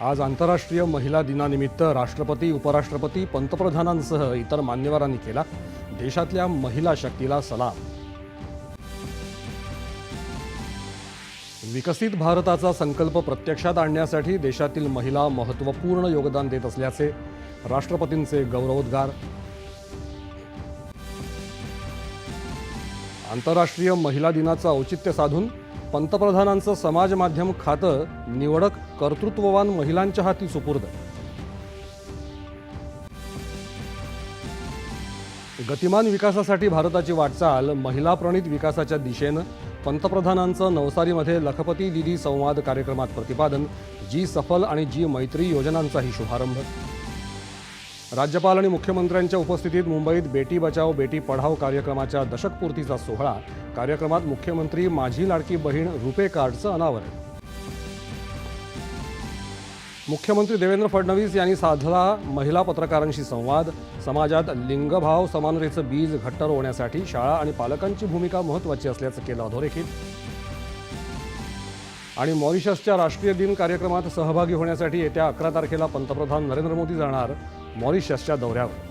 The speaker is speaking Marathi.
आज आंतरराष्ट्रीय महिला दिनानिमित्त राष्ट्रपती उपराष्ट्रपती पंतप्रधानांसह इतर मान्यवरांनी केला देशातल्या महिला शक्तीला सलाम. विकसित भारताचा संकल्प प्रत्यक्षात आणण्यासाठी देशातील महिला महत्त्वपूर्ण योगदान देत असल्याचे राष्ट्रपतींचे गौरवोद्गार. आंतरराष्ट्रीय महिला दिनाचं औचित्य साधून पंतप्रधानांचं समाज माध्यम खातं निवडक कर्तृत्ववान महिलांच्या हाती सुपूर्द. गतिमान विकासासाठी भारताची वाटचाल महिला प्रणित विकासाच्या दिशेनं पंतप्रधानांचं नवसारीमध्ये लखपती दिदी संवाद कार्यक्रमात प्रतिपादन जी सफल आणि जी मैत्री योजनांचाही शुभारंभ. राज्यपाल आणि मुख्यमंत्र्यांच्या उपस्थितीत मुंबईत बेटी बचाव बेटी पढाव कार्यक्रमाच्या दशकपूर्तीचा सोहळा. कार्यक्रमात मुख्यमंत्री माझी लाडकी बहीण रुपे कार्डचं अनावरण. मुख्यमंत्री देवेंद्र फडणवीस यांनी साधला महिला पत्रकारांशी संवाद. समाजात लिंगभाव समानतेचं बीज घट्ट रोवण्यासाठी शाळा आणि पालकांची भूमिका महत्त्वाची असल्याचं केलं अधोरेखित. आणि मॉरिशसच्या राष्ट्रीय दिन कार्यक्रमात सहभागी होण्यासाठी येत्या अकरा तारखेला पंतप्रधान नरेंद्र मोदी जाणार. मॉरिशसच्या दौऱ्यावर.